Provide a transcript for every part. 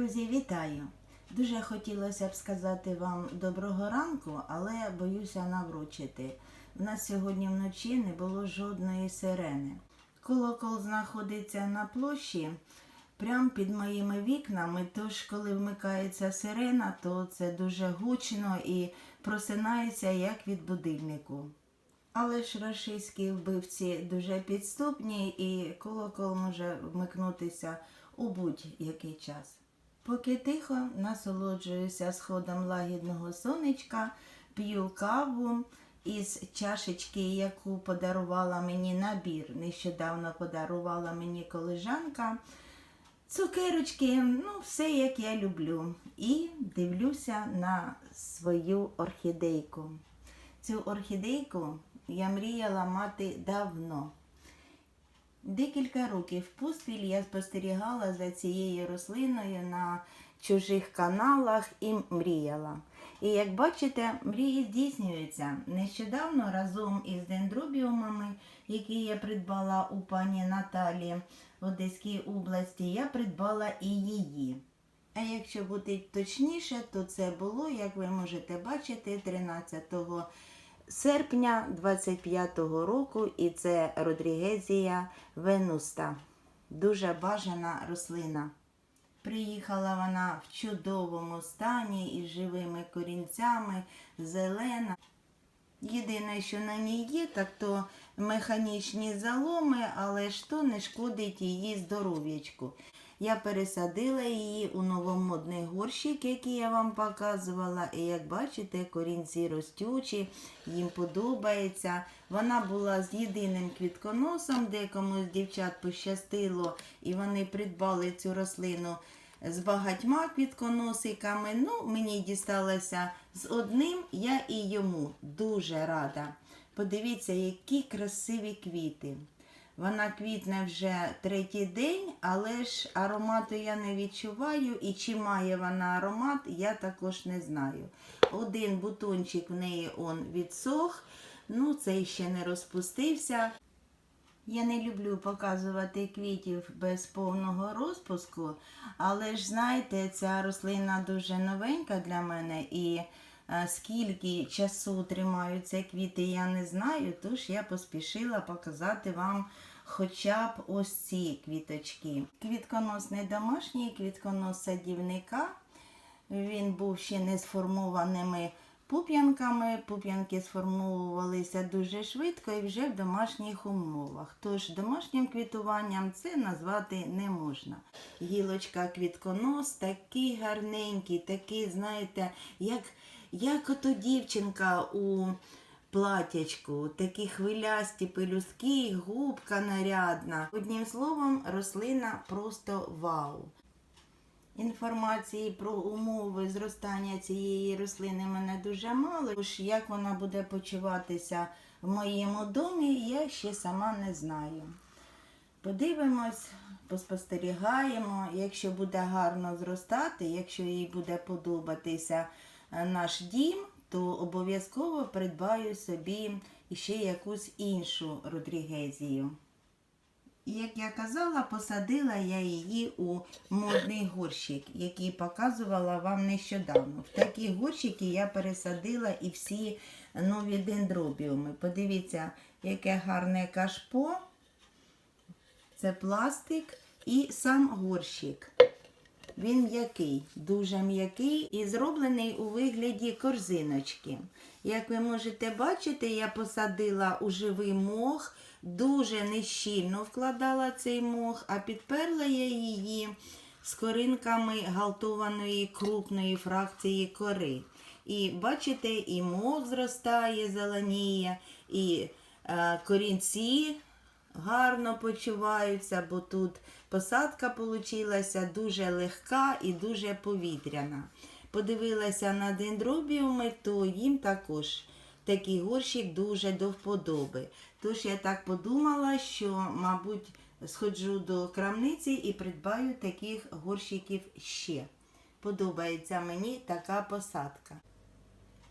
Друзі, вітаю! Дуже хотілося б сказати вам доброго ранку, але боюся наврочити. У нас сьогодні вночі не було жодної сирени. Колокол знаходиться на площі прямо під моїми вікнами. Тож, коли вмикається сирена, то це дуже гучно і просинається як від будильнику. Але ж рашистські вбивці дуже підступні, і колокол може вмикнутися у будь-який час. Поки тихо насолоджуюся сходом лагідного сонечка, п'ю каву із чашечки, яку подарувала мені набір. Нещодавно подарувала мені колежанка. Цукерочки, ну, все як я люблю. І дивлюся на свою орхідейку. Цю орхідейку я мріяла мати давно. Декілька років поспіль я спостерігала за цією рослиною на чужих каналах і мріяла. І як бачите, мрії здійснюються. Нещодавно разом із дендробіумами, які я придбала у пані Наталі в Одеській області, я придбала і її. А якщо бути точніше, то це було, як ви можете бачити, 13 серпня 25-го року, і це Родрігезія Венуста. Дуже бажана рослина. Приїхала вона в чудовому стані із живими корінцями, зелена. Єдине, що на ній є, так то механічні заломи, але ж то не шкодить її здоров'ячку. Я пересадила її у новомодний горщик, який я вам показувала. І як бачите, корінці ростючі, їм подобається. Вона була з єдиним квітконосом, декому з дівчат пощастило, і вони придбали цю рослину з багатьма квітконосиками. Ну, мені дісталося з одним, я і йому дуже рада. Подивіться, які красиві квіти. Вона квітне вже третій день, але ж аромату я не відчуваю, і чи має вона аромат, я також не знаю. Один бутончик в неї он відсох, ну цей ще не розпустився. Я не люблю показувати квітів без повного розпуску, але ж знаєте, ця рослина дуже новенька для мене і е, скільки часу тримаються квіти, я не знаю, тож я поспішила показати вам хоча б ось ці квіточки. Квітконос не домашній, квітконос садівника. Він був ще не сформованими пуп'янками. Пуп'янки сформовувалися дуже швидко і вже в домашніх умовах. Тож домашнім квітуванням це назвати не можна. Гілочка квітконос такий гарненький, такий, знаєте, як, як ото дівчинка у платячку, такі хвилясті пелюстки, губка нарядна. Одним словом, рослина просто вау. Інформації про умови зростання цієї рослини мене дуже мало. Тож як вона буде почуватися в моєму домі, я ще сама не знаю. Подивимось, поспостерігаємо. Якщо буде гарно зростати, якщо їй буде подобатися е, наш дім, то обов'язково придбаю собі ще якусь іншу родрігезію. Як я казала, посадила я її у модний горщик, який показувала вам нещодавно. В такі горщики я пересадила і всі нові дендробіуми. Подивіться, яке гарне кашпо. Це пластик і сам горщик. Він м'який, дуже м'який і зроблений у вигляді корзиночки. Як ви можете бачити, я посадила у живий мох, дуже нещільно вкладала цей мох, а підперла я її скоринками галтованої крупної фракції кори. І бачите, і мох зростає, зеленіє, і е, корінці гарно почуваються, бо тут посадка получилася дуже легка і дуже повітряна. Подивилася на дендробіуми, то їм також такий горщик дуже до вподоби. Тож я так подумала, що, мабуть, сходжу до крамниці і придбаю таких горщиків ще. Подобається мені така посадка.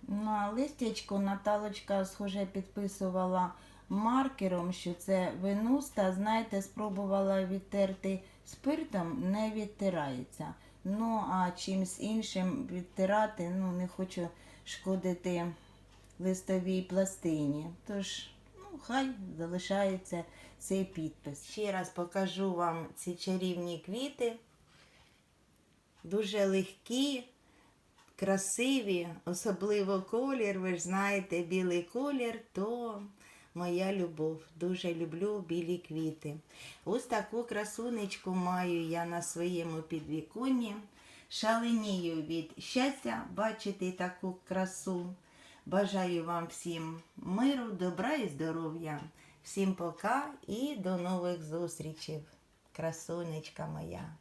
На листячку Наталочка, схоже, підписувала маркером, що це венуста. Знаєте, спробувала відтерти спиртом, не відтирається. Ну, а чимсь іншим відтирати, ну, не хочу шкодити листовій пластині. Тож, ну, хай залишається цей підпис. Ще раз покажу вам ці чарівні квіти. Дуже легкі, красиві, особливо колір. Ви ж знаєте, білий колір то моя любов. Дуже люблю білі квіти. Ось таку красунечку маю я на своєму підвіконні. Шаленію від щастя бачити таку красу. Бажаю вам всім миру, добра і здоров'я. Всім пока і до нових зустрічей. Красунечка моя.